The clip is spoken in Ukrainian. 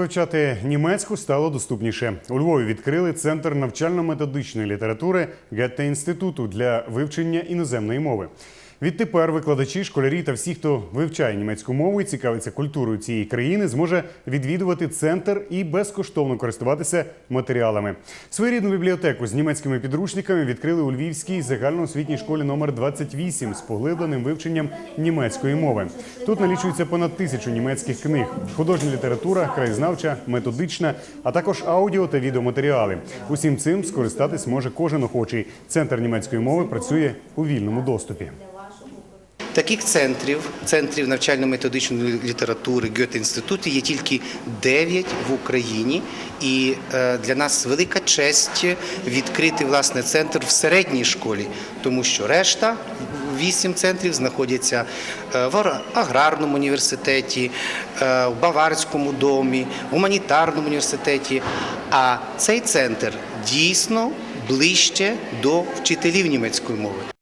Вивчати німецьку стало доступніше. У Львові відкрили центр навчально-методичної літератури Гетте інституту для вивчення іноземної мови. Відтепер викладачі, школярі та всі, хто вивчає німецьку мову і цікавиться культурою цієї країни, зможе відвідувати центр і безкоштовно користуватися матеріалами. Своєрідну бібліотеку з німецькими підручниками відкрили у Львівській загальноосвітній школі номер 28 з поглибленим вивченням німецької мови. Тут налічується понад тисячу німецьких книг, художня література, краєзнавча, методична, а також аудіо та відеоматеріали. Усім цим скористатись може кожен охочий. Центр німецької мови працює у вільному доступі. Таких центрів, центрів навчально-методичної літератури Гьоте інституту є тільки 9 в Україні, і е, для нас велика честь відкрити власне центр в середній школі, тому що решта. Вісім центрів знаходяться е, в аграрному університеті, е, в Баварському домі, в гуманітарному університеті. А цей центр дійсно ближче до вчителів німецької мови.